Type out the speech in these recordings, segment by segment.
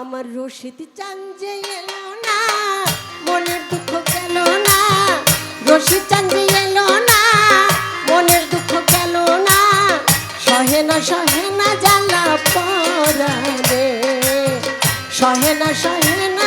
আমার রশিদ চান যে এলো না, মনের দুঃখ গেল না। রশিদ চান যে এলো না, মনের দুঃখ গেল না। সহে না সহে না জ্বালা পরে সহে না সহে না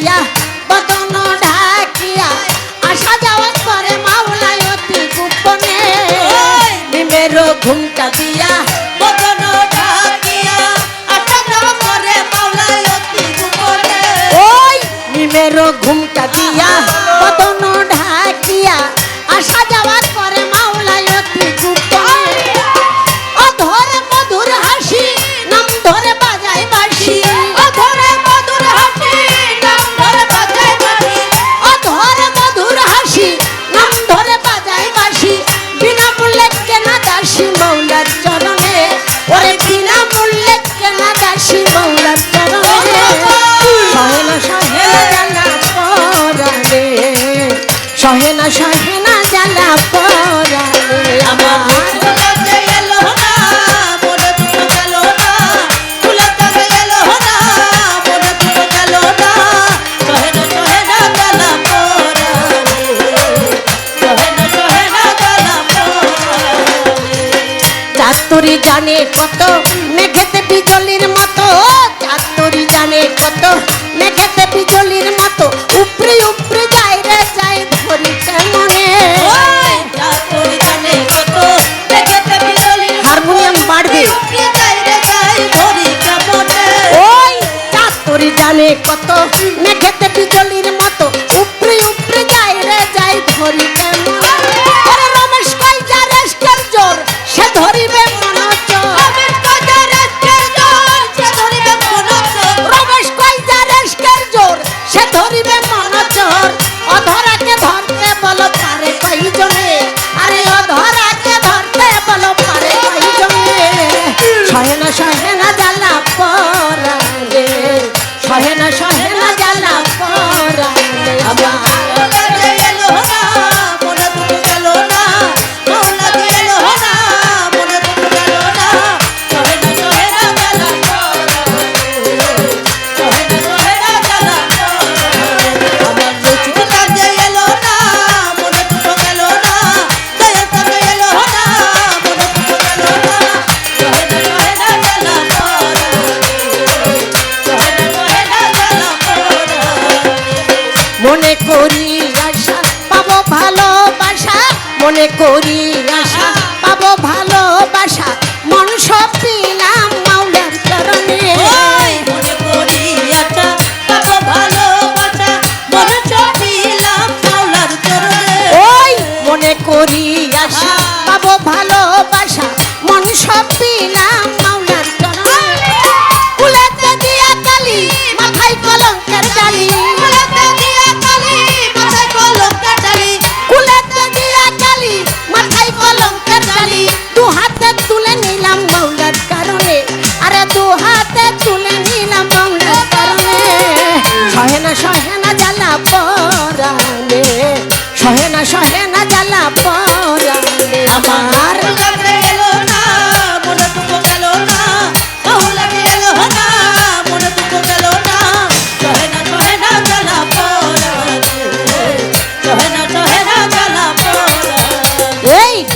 ডাকিয়া বদন ডাকিয়া আসা যাওয়া করে মাওলায় অতি গোপনে নিমের ঘুমটা দিয়া বদন ডাকিয়া আসা যাওয়া করে মাওলায় ঘুম চাঁদুরি জানে কত মেঘেতে বিজলির মতো। চাঁদুরি জানে কত মেঘেতে বিজলির মতো। উপরে উপরে যায় রে যায় ধরি মনে। হারমোনিয়াম বাড়বে। ওই চাঁদুরি জানে কত মেঘেতে বিজলির মতো। উপরে উপরে যায় রে যায় ধরি মনে করি আশা পাবো ভালোবাসা। মনে করি আশা